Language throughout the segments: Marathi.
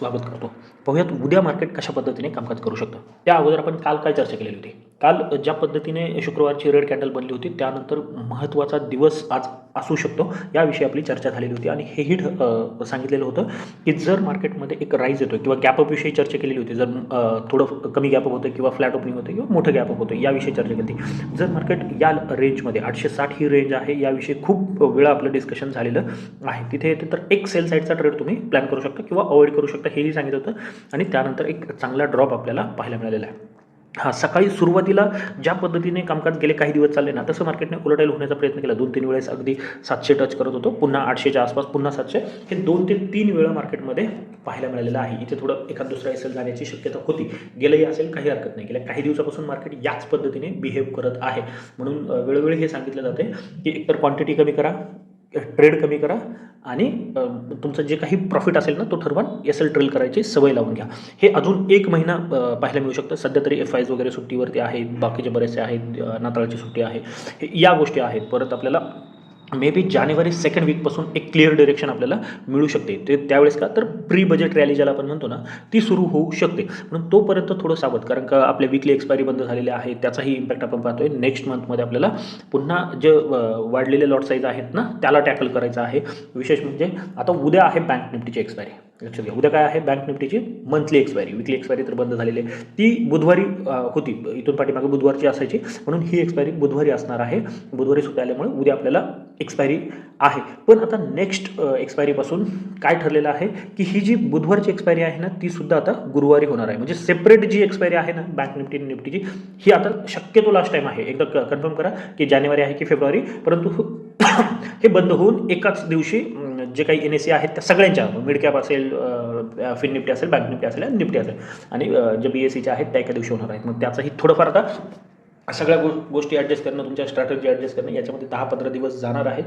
स्वागत करतो. पाहूयात उद्या मार्केट कशा पद्धतीने कामकाज करू शकतं. त्या अगोदर आपण काल काय चर्चा केलेली होती? काल ज्या पद्धतीने शुक्रवारची रेड कॅन्डल बनली होती त्यानंतर महत्त्वाचा दिवस आज असू शकतो याविषयी आपली चर्चा झालेली होती. आणि हेही सांगितलेलं होतं की जर मार्केटमध्ये एक राईज येतो किंवा गॅपअपविषयी चर्चा केलेली होती जर थोडं कमी गॅपअप होतं किंवा फ्लॅट ओपनिंग होतं किंवा मोठं गॅपअप होतं याविषयी चर्चा केली होती. जर मार्केट या रेंजमध्ये आठशे साठ ही रेंज आहे याविषयी खूप वेळा आपलं डिस्कशन झालेलं आहे. तिथे येते तर एक सेल साईडचा ट्रेड तुम्ही प्लॅन करू शकता किंवा अवॉइड करू शकता हेही सांगितलं होतं. आणि त्यानंतर एक चांगला ड्रॉप आपल्याला पाहायला मिळालेला आहे. हां सकाळी सुरुवातीला ज्या पद्धतीने कामकाज गेले काही दिवस चालले ना तसं मार्केटने उलटाईल होण्याचा प्रयत्न केला. दोन तीन वेळेस अगदी सातशे टच करत होतो पुन्हा आठशेच्या आसपास पुन्हा सातशे. हे दोन ते तीन वेळा मार्केटमध्ये पाहायला मिळालेलं आहे. इथे थोडं एखाद दुसरा एस जाण्याची शक्यता होती. गेलंही असेल काही हरकत नाही. गेल्या काही दिवसापासून मार्केट याच पद्धतीने बिहेव करत आहे. म्हणून वेळोवेळी हे सांगितलं जाते की एकतर क्वांटिटी कमी करा ट्रेड कमी करा आणि तुमचं जे काही प्रॉफिट असेल ना तो ठरवा एस एल ट्रेल करायची सवय लावून घ्या. हे अजून एक महिना पाहायला मिळू शकतं. सध्या तरी एफ आयज वगैरे सुट्टीवरती आहेत बाकीचे बरेचसे आहेत नाताळची सुट्टी आहे. हे या गोष्टी आहेत. परत आपल्याला मे बी जानेवारी सेकंड वीकपासून एक क्लिअर डिरेक्शन आपल्याला मिळू शकते. ते त्यावेळेस का? तर प्री बजेट रॅली ज्याला आपण म्हणतो ना ती सुरू होऊ शकते. म्हणून तोपर्यंत थोडं सावध. कारण का आपले विकली एक्सपायरी बंद झालेले आहे त्याचाही इम्पॅक्ट आपण पाहतोय. नेक्स्ट मंथमध्ये आपल्याला पुन्हा जे वाढलेले लॉट साईज आहेत ना त्याला टॅकल करायचं आहे. विशेष म्हणजे आता उद्या आहे बँक निफ्टीची एक्सपायरी लक्षात घ्या. उद्या काय आहे? बँक निफ्टीची मंथली एक्सपायरी विकली एक्सपायरी तर बंद झालेली आहे. ती बुधवारी होती. इथून पाठीमागे बुधवारची असायची. म्हणून ही एक्सपायरी बुधवारी असणार आहे. बुधवारी सुद्धा आल्यामुळे उद्या आपल्याला एक्सपायरी आहे. पण आता नेक्स्ट एक्सपायरीपासून काय ठरलेलं आहे की ही जी बुधवारची एक्सपायरी आहे ना ती सुद्धा आता गुरुवारी होणार आहे. म्हणजे सेपरेट जी एक्सपायरी आहे ना बँक निफ्टी निफ्टीची ही आता शक्यतो लास्ट टाईम आहे. एकदा कन्फर्म करा की जानेवारी आहे की फेब्रुवारी परंतु हो, हे बंद होऊन एकाच दिवशी जे काही एन एस सी आहेत त्या सगळ्यांच्या मिडकॅप असेल फिन निफ्टी असेल बँक निफ्टी असेल आणि निफ्टी असेल. आणि जे बी एस सीच्या आहेत त्या एका दिवशी होणार आहेत. मग त्याचाही थोडंफार आता सगळ्या गो गोष्टी ॲडजस्ट करणं तुमच्या स्ट्रॅटजी ॲडजस्ट करणं याच्यामध्ये दहा पंधरा दिवस जाणार आहेत.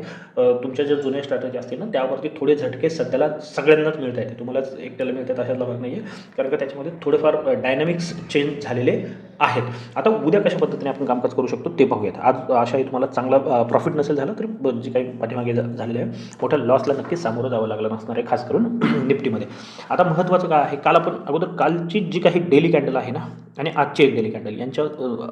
तुमच्या ज्या जुन्या स्ट्रॅटजी असतील ना त्यावरती थोडे झटके सध्याला सगळ्यांनाच मिळत आहेत तुम्हालाच एकट्याला मिळतात अशातला भाग नाही आहे कारण का त्याच्यामध्ये थोडेफार डायनॅमिक्स चेंज झालेले आहेत. आता उद्या कशा पद्धतीने आपण कामकाज करू शकतो ते पाहूयात. आज अशाही तुम्हाला चांगला प्रॉफिट नसेल झालं तरी जे काही पाठीमागे झालेलं आहे मोठ्या लॉसला नक्कीच सामोरं जावं लागलं नसणार आहे खास करून निफ्टीमध्ये. आता महत्त्वाचं काय आहे? काल आपण अगोदर कालची जी काही डेली कॅन्डल आहे ना आणि आजची एक डेली कॅन्डल यांच्या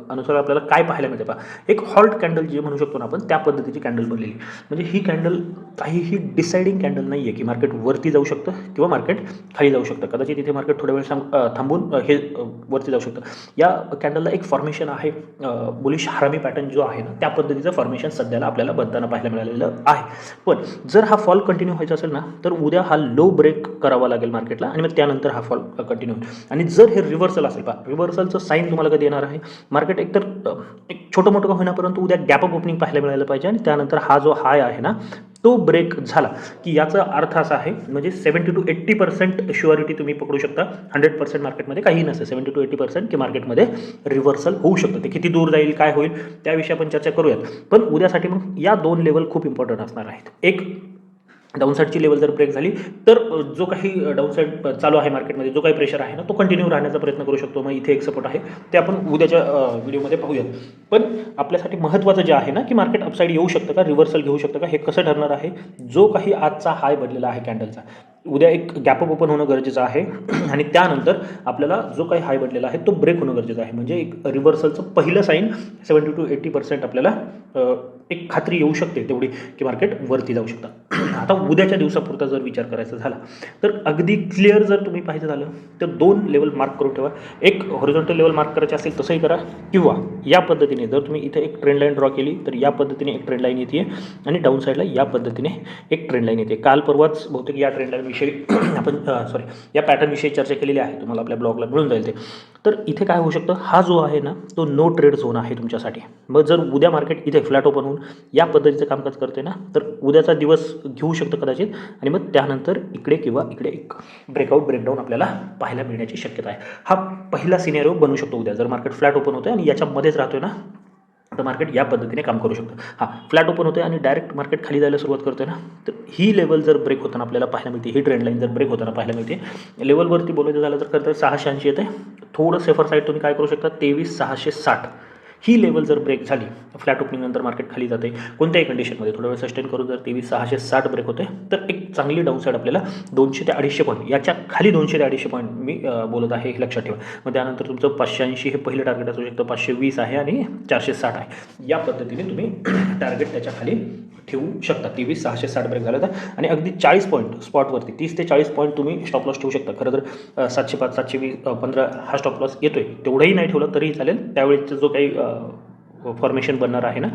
अनुसार आपल्याला काय पाहायला मिळते पहा. एक हॉल्ट कॅन्डल जे म्हणू शकतो ना आपण त्या पद्धतीची कॅन्डल बनलेली. म्हणजे ही कॅन्डल काहीही डिसाइडिंग कॅन्डल नाही आहे की मार्केट वरती जाऊ शकतं किंवा मार्केट खाली जाऊ शकतं. कदाचित इथे मार्केट थोड्या वेळ थांबून हे वरती जाऊ शकतं. या कॅन्डलला एक फॉर्मेशन आहे बुलिश हरामी पॅटर्न जो आहे ना त्या पद्धतीचं फॉर्मेशन सध्याला आपल्याला बनताना पाहायला मिळालेलं आहे. पण जर हा फॉल कंटिन्यू व्हायचा असेल ना तर उद्या हा लो ब्रेक करावा लागेल मार्केटला आणि मग त्यानंतर हा फॉल कंटिन्यू होईल. आणि जर हे रिव्हर्सल असेल पहा रिव्हर्सलचं साईन तुम्हाला कधी येणार आहे? मार्केट एकतर एक छोटं मोठं का होईना परंतु उद्या गॅप अप ओपनिंग पाहायला मिळायला पाहिजे आणि त्यानंतर हा जो हाय आहे ना तो ब्रेक झाला. की याचा अर्थ असा आहे म्हणजे seventy two eighty percent surety तुम्ही पकडू शकता. हंड्रेड पर्सेंट मार्केटमध्ये काही नसतं. सेवन्टी टू एट्टी पर्सेंट की मार्केटमध्ये रिव्हर्सल होऊ शकतं. ते किती दूर जाईल काय होईल त्याविषयी आपण चर्चा करूयात. पण उद्यासाठी मग या दोन लेवल खूप इम्पॉर्टंट असणार आहेत. एक डाऊनसाईडची लेवल जर ब्रेक झाली तर जो काही डाऊनसाईड चालू आहे मार्केटमध्ये जो काही प्रेशर आहे ना तो कंटिन्यू राहण्याचा प्रयत्न करू शकतो. मग इथे एक सपोर्ट आहे ते आपण उद्याच्या व्हिडिओमध्ये पाहूयात. पण आपल्यासाठी महत्त्वाचं जे आहे ना की मार्केट अपसाईड येऊ शकतं का? रिव्हर्सल घेऊ शकतं का? हे कसं ठरणार आहे? जो काही आजचा हाय बनलेला आहे कॅन्डलचा उद्या एक गॅपअप ओपन होणं गरजेचं आहे. आणि त्यानंतर आपल्याला जो काही हाय बनलेला आहे तो ब्रेक होणं गरजेचं आहे. म्हणजे एक रिव्हर्सलचं पहिलं sign seventy two eighty percent आपल्याला एक खात्री येऊ शकते तेवढी की मार्केट वरती जाऊ शकतात. आता उद्याच्या दिवसापुरता जर विचार करायचा झाला तर अगदी क्लिअर जर तुम्ही पाहिजे झालं तर दोन लेवल मार्क करून ठेवा. एक हॉरिझॉन्टल लेवल मार्क करायचे असेल तसंही करा किंवा या पद्धतीने जर तुम्ही इथे एक ट्रेंड लाईन ड्रॉ केली तर या पद्धतीने एक ट्रेंड लाईन येते आणि डाऊन साईडला या पद्धतीने एक ट्रेंड लाईन येते. काल परवाच बहुतेक या ट्रेंड लाईनविषयी आपण सॉरी या पॅटर्नविषयी चर्चा केलेली आहे. तुम्हाला आपल्या ब्लॉगला मिळून जाईल ते. तर इथे काय होऊ शकतं? हा जो आहे ना तो नो ट्रेड झोन आहे तुमच्यासाठी. मग जर उद्या मार्केट इथे फ्लॅट ओपन होऊन या पद्धतीचं कामकाज करते ना तर उद्याचा दिवस घेऊ शकतं कदाचित आणि मग त्यानंतर इकडे किंवा इकडे एक ब्रेकआउट ब्रेकडाऊन आपल्याला पाहायला मिळण्याची शक्यता आहे. हा पहिला सिनेरिओ बनू शकतो उद्या. जर मार्केट फ्लॅट ओपन होतं आणि याच्यामध्ये याच्यामध्येच राहतोय ना? तर मार्केट या पद्धतीने काम करू शकतो. हां फ्लॅट ओपन होते आणि डायरेक्ट मार्केट खाली जायला सुरुवात करतोय ना? तर ही लेवल जर ब्रेक होताना आपल्याला पाहायला मिळते ही ट्रेंड लाईन जर ब्रेक होताना पाहायला मिळते लेवलवरती बोलायचं झालं तर खरं तर सहाशे ऐंशी येते थोडं सेफर साईड तुम्ही काय करू शकता? तेवीस सहाशे साठ. ही लेवल जर ब्रेक झाली फ्लॅट ओपनिंगनंतर मार्केट खाली जाते कोणत्याही कंडिशनमध्ये थोडा वेळ सस्टेन करून जर तेवीस सहाशे साठ ब्रेक होते तर एक चांगली डाऊनसाईड आपल्याला दोनशे ते अडीचशे पॉईंट याच्या खाली दोनशे ते अडीचशे पॉईंट मी बोलत आहे हे लक्षात ठेवा. मग त्यानंतर तुमचं पाचशे ऐंशी हे पहिलं टार्गेट असू शकतं पाचशे वीस आहे आणि चारशे साठ आहे. या पद्धतीने तुम्ही टार्गेट त्याच्याखाली ठेवू शकता. तेवीस सहाशे साठ ब्रेक झालं तर. आणि अगदी चाळीस पॉईंट स्पॉटवरती तीस ते चाळीस पॉईंट तुम्ही स्टॉप लॉस ठेवू शकता. खरं तर सातशे पाच सातशे वीस पंधरा हा स्टॉप लॉस येतोय. तेवढंही नाही ठेवलं तरीही चालेल. त्यावेळेचा जो काही फॉर्मेशन बनणार आहे ना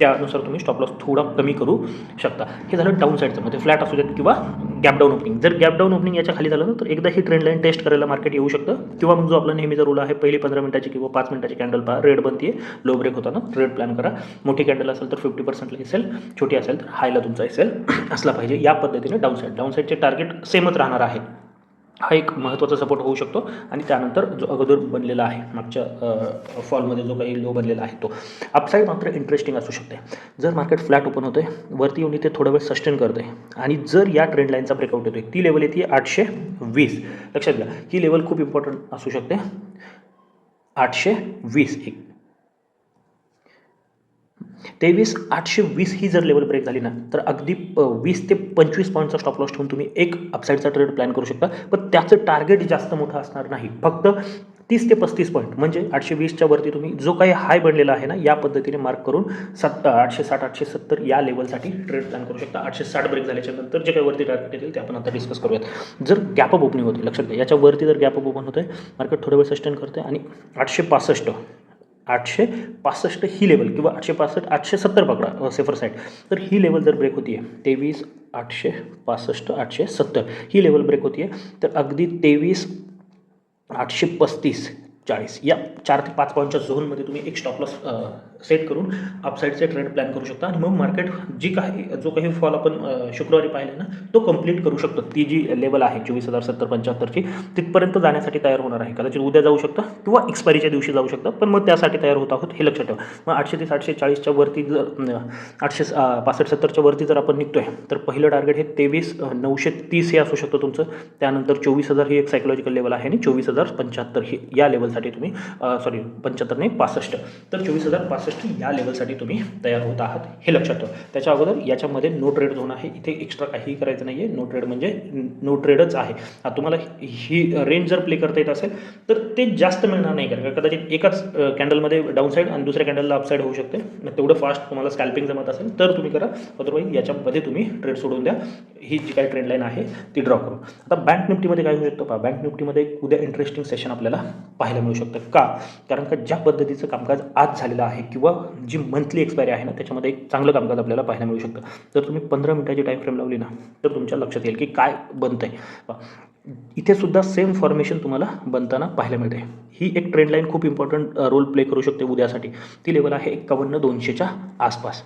त्यानुसार तुम्ही स्टॉप लॉस थोडा कमी करू शकता. हे झालं डाऊन साईडचं म्हणजे फ्लॅट असू देत किंवा गॅप डाऊन ओपनिंग जर गॅप डाऊन ओपनिंग याच्या खाली झालं ना तर एकदा ही ट्रेंड लाईन टेस्ट करायला मार्केट येऊ शकतं. किंवा मग जो आपला नेहमीचा रूल आहे पहिली पंधरा मिनिटाची किंवा पाच मिनिटाची कॅन्डल पहा. रेड बनते लो ब्रेक होताना रेड प्लॅन करा. मोठी कॅन्डल असेल तर फिफ्टी पर्सेंटला असेल छोटी असेल तर हायला तुमचा असेल असला पाहिजे या पद्धतीने डाऊन साईड डाऊन साईडचे टार्गेट सेमच राहणार आहे. हा एक महत्त्वाचा सपोर्ट होऊ शकतो आणि त्यानंतर जो अगोदर बनलेला आहे मागच्या फॉलमध्ये जो काही लो बनलेला आहे तो. अपसाईड मात्र इंटरेस्टिंग असू शकते. जर मार्केट फ्लॅट ओपन होतं आहे वरती येऊन इथे थोडा वेळ सस्टेन करते आणि जर या ट्रेंड लाईनचा ब्रेकआउट येतो आहे ती लेवल येते आठशे वीस. लक्षात घ्या ही लेवल खूप इम्पॉर्टंट असू शकते. आठशे वीस एक. तेवीस आठशे वीस ही जर लेवल ब्रेक झाली ना तर अगदी प- वीस ते पंचवीस पॉईंटचा स्टॉप लॉस ठेवून तुम्ही एक अपसाईडचा ट्रेड प्लॅन करू शकता. पण त्याचं टार्गेट जास्त मोठं असणार नाही. फक्त तीस ते पस्तीस पॉईंट म्हणजे आठशे वीसच्या वरती तुम्ही जो काही हाय बनलेला आहे ना या पद्धतीने मार्क करून सत् आठशे साठ आठशे सत्तर या लेवलसाठी ट्रेड प्लॅन करू शकता. आठशे साठ ब्रेक झाल्याच्यानंतर जे काही वरती टार्गेट येतील ते आपण आता डिस्कस करूयात. जर गॅप अप ओपनिंग होते लक्षात घ्या. याच्यावरती जर गॅप अप ओपन होतं मार्केट थोडा वेळ सस्टेन करते आणि आठशे पासष्ट आठशे पासष्ट ही लेवल किंवा आठशे पासष्ट आठशे सत्तर पकडा सेफर साईड तर ही लेवल जर ब्रेक होती आहे तेवीस आठशे पासष्ट आठशे सत्तर ही लेवल ब्रेक होती आहे तर अगदी तेवीस आठशे पस्तीस चाळीस या चार ते पाच पॉईंटच्या झोनमध्ये तुम्ही एक स्टॉप लॉस सेट करून अपसाईडचे ट्रेंड प्लॅन करू शकता. आणि मग मार्केट जी काही जो काही फॉल आपण शुक्रवारी पाहिला ना तो कंप्लीट करू शकतो. ती जी लेवल आहे चोवीस हजार सत्तर पंच्याहत्तरची तिथपर्यंत जाण्यासाठी तयार होणार आहे. कदाचित उद्या जाऊ शकता किंवा एक्सपायरीच्या दिवशी जाऊ शकता. पण मग त्यासाठी तयार होत आहोत हे लक्षात ठेवा. मग आठशे ते आठशे चाळीसच्या वरती जर आठशे पासष्ट सत्तरच्या वरती जर आपण निघतोय तर पहिलं टार्गेट हे तेवीस नऊशे तीस हे असू शकतं तुमचं. त्यानंतर चोवीस हजार ही एक सायकोलॉजिकल लेवल आहे आणि चोवीस हजार पंच्याहत्तर ही या लेवलसाठी तुम्ही सॉरी पंच्याहत्तर नाही पासष्ट. तर चोवीस हजार पासष्ट या लेवलसाठी तुम्ही तयार होत आहात. हे लक्षात ठेवा. त्याच्या अगोदर याच्यामध्ये नो ट्रेड झोन आहे. इथे एक्स्ट्रा काहीही करायचं नाही म्हणजे आहे नो ट्रेड म्हणजे नो ट्रेडच आहे. तुम्हाला ही रेंज जर प्ले करता येत असेल तर ते जास्त मिळणार नाही. कारण का कदाचित एकाच कॅन्डलमध्ये डाऊन साईड आणि दुसऱ्या कॅन्डलला अपसाईड होऊ शकते. मग तेवढं फास्ट तुम्हाला स्कॅल्पिंग जमत असेल तर तुम्ही करा. अदरवाईज याच्यामध्ये तुम्ही ट्रेड सोडून द्या. ही जी काही ट्रेंडलाईन आहे ती ड्रॉ करू. आता बँक निफ्टीमध्ये काय होऊ शकतं पहा? बँक निफ्टीमध्ये एक उद्या इंटरेस्टिंग सेशन आपल्याला पाहायला मिळू शकतं. का? कारण का ज्या पद्धतीचं कामकाज आज झालेलं आहे किंवा जी मंथली एक्सपायरी आहे ना त्याच्यामध्ये एक चांगलं कामकाज आपल्याला पाहायला मिळू शकतं. जर तुम्ही पंधरा मिनिटाची टाईम फ्रेम लावली ना तर तुमच्या लक्षात येईल की काय बनतं आहे इथे सुद्धा सेम फॉर्मेशन तुम्हाला बनताना पाहायला मिळते ही एक ट्रेंडलाईन खूप इम्पॉर्टंट रोल प्ले करू शकते उद्यासाठी. ती लेवल आहे एक्कावन्न दोनशेच्या आसपास.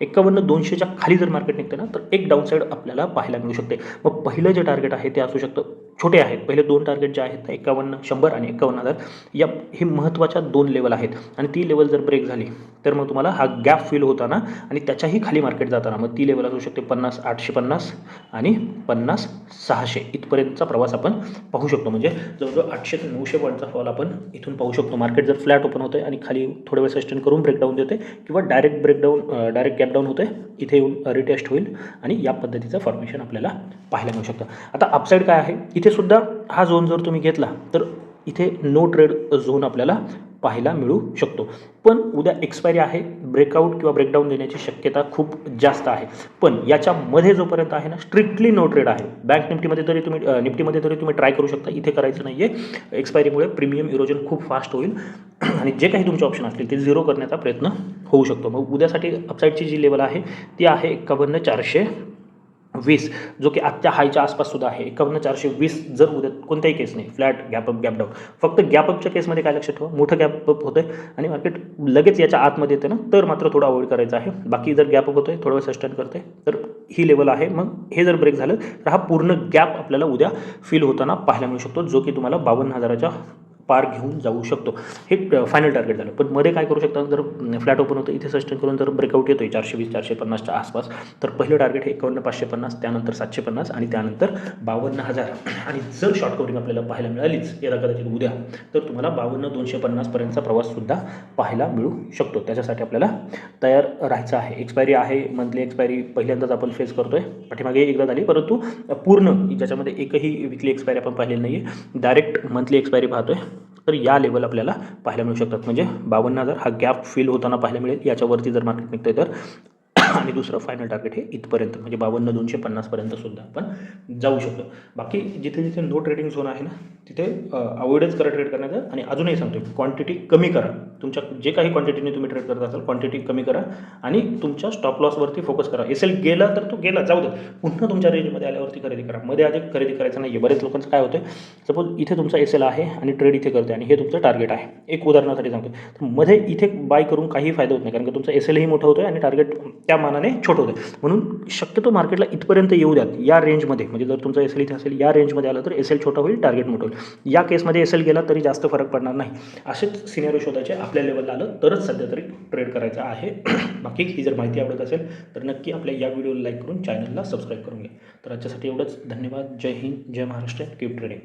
एक्कावन्न दोनशेच्या खाली जर मार्केट निघतं ना तर एक डाऊनसाईड आपल्याला पाहायला मिळू शकते. मग पहिलं जे टार्गेट आहे ते असू शकतं छोटे आहेत. पहिले दोन टार्गेट जे आहेत एकावन्न शंभर आणि एकावन्न हजार या हे महत्त्वाच्या दोन लेवल आहेत. आणि ती लेवल जर ब्रेक झाली तर मग तुम्हाला हा गॅप फील होताना आणि त्याच्याही खाली मार्केट जाताना मग ती लेवल असू शकते पन्नास आठशे पन्नास आणि पन्नास सहाशे इथपर्यंतचा प्रवास आपण पाहू शकतो. म्हणजे जवळजवळ आठशे ते नऊशे पॉईंटचा फॉल आपण इथून पाहू शकतो. मार्केट जर फ्लॅट ओपन होतं आणि खाली थोड्या वेळ सस्टेन करून ब्रेकडाऊन देते किंवा direct breakdown direct gap down होते इथे येऊन रिटेस्ट होईल आणि या पद्धतीचं फॉर्मेशन आपल्याला पाहायला मिळू शकतं. आता अपसाईड काय आहे? इथे सुद्धा हा झोन जर तुम्ही घेतला तर इथे नो ट्रेड झोन आपल्याला पाहायला मिळू शकतो. पण उद्या एक्सपायरी आहे ब्रेकआउट किंवा ब्रेकडाऊन देण्याची शक्यता खूप जास्त आहे. पण याच्यामध्ये जोपर्यंत आहे ना स्ट्रिक्टली नो ट्रेड आहे. बँक निफ्टीमध्ये तरी तुम्ही निफ्टीमध्ये तरी तुम्ही ट्राय करू शकता. इथे करायचं नाही आहे एक्सपायरीमुळे प्रीमियम इरोजन खूप फास्ट होईल. आणि जे काही तुमचे ऑप्शन असतील ते झिरो करण्याचा प्रयत्न होऊ शकतो. मग उद्यासाठी अपसाईडची जी लेवल आहे ती आहे एक्कावन्न चारशे वीस जो की आजच्या हायच्या आसपास सुद्धा आहे. एकावन्न चारशे वीस जर उद्या कोणत्याही केस नाही फ्लॅट गॅपअप गॅप डाऊन फक्त गॅपअपच्या केसमध्ये काय लक्षात ठेवा? मोठं गॅपअप होतं आहे आणि मार्केट लगेच याच्या आतमध्ये येते ना तर मात्र थोडं अवॉइड करायचं आहे. बाकी जर गॅपअप होतं आहे थोडं वेळ सस्टेन करते तर ही लेवल आहे. मग हे जर ब्रेक झालं तर हा पूर्ण गॅप आपल्याला उद्या फील होताना पाहायला मिळू शकतो जो की तुम्हाला बावन्न हजाराच्या पार घेऊन जाऊ शकतो. हे फायनल टार्गेट झालं. पण मध्ये काय करू शकता जर फ्लॅट ओपन होतं इथे सस्टेन करून जर ब्रेकआउट येतोय चारशे वीस चारशे पन्नासच्या आसपास तर पहिलं टार्गेट हे एकावन्न पाचशे पन्नास त्यानंतर सातशे पन्नास आणि त्यानंतर बावन्न हजार. आणि जर शॉर्ट कवरिंग आपल्याला पाहायला मिळालीच याला कदाचित उद्या तर तुम्हाला बावन्न दोनशे पन्नासपर्यंतचा प्रवाससुद्धा पाहायला मिळू शकतो. त्याच्यासाठी आपल्याला तयार राहायचं आहे. एक्सपायरी आहे मंथली एक्सपायरी पहिल्यांदाच आपण फेस करतोय. पाठीमागे एकदा झाली परंतु पूर्ण ज्याच्यामध्ये एकही विकली एक्सपायरी आपण पाहिलेली नाही आहे डायरेक्ट मंथली एक्सपायरी पाहतोय. तर या लेवल आपल्याला पाहायला मिळू शकतात. म्हणजे बावन्न हजार हा गॅप फिल होताना पाहायला मिळेल. याच्यावरती जर मार्केट निघतोय तर. आणि दुसरं फायनल टार्गेट हे इथपर्यंत म्हणजे बावन्न दोनशे पन्नासपर्यंत सुद्धा आपण जाऊ शकतो. बाकी जिथे जिथे नो ट्रेडिंग झोन आहे ना तिथे अवॉइडच करा ट्रेड करण्याचं. आणि अजूनही सांगतो क्वांटिटी कमी करा. तुमच्या जे काही क्वांटिटीने तुम्ही ट्रेड करत असाल क्वांटिटी कमी करा. आणि तुमच्या स्टॉप लॉसवरती फोकस करा. एस एल गेला तर तो गेला जाऊ दे पुन्हा तुमच्या रेंजमध्ये आल्यावरती खरेदी करा. मध्ये आधी खरेदी करायचं नाही आहे बरेच लोकांचं काय होतं सपोज इथे तुमचा एस एल आहे आणि ट्रेड इथे करते आणि हे तुमचं टार्गेट आहे. एक उदाहरणासाठी सांगतो तर मध्ये इथे बाय करून काही फायदा होत नाही कारण की तुमचा एस एलही मोठं होतं आणि टार्गेट त्या मानाने छोटं होतं. म्हणून शक्यतो मार्केटला इथपर्यंत येऊ द्यात या रेंजमध्ये म्हणजे जर तुमचा एस एल इथे असेल या रेंजमध्ये आलं तर एस एल छोटा होईल टार्गेट मोठं होईल. या केसमध्ये एस एल गेला तरी जास्त फरक पडणार नाही. असेच सिनेरिओ शोधायचे आपल्या लेवलला आलं तरच सध्या तरी ट्रेड करायचं आहे. बाकी ही जर माहिती आवडत असेल तर नक्की आपल्या या व्हिडिओला लाईक करून चॅनलला सबस्क्राईब करून घ्या. तर आजच्यासाठी एवढंच. धन्यवाद. जय हिंद. जय महाराष्ट्र. Keep trading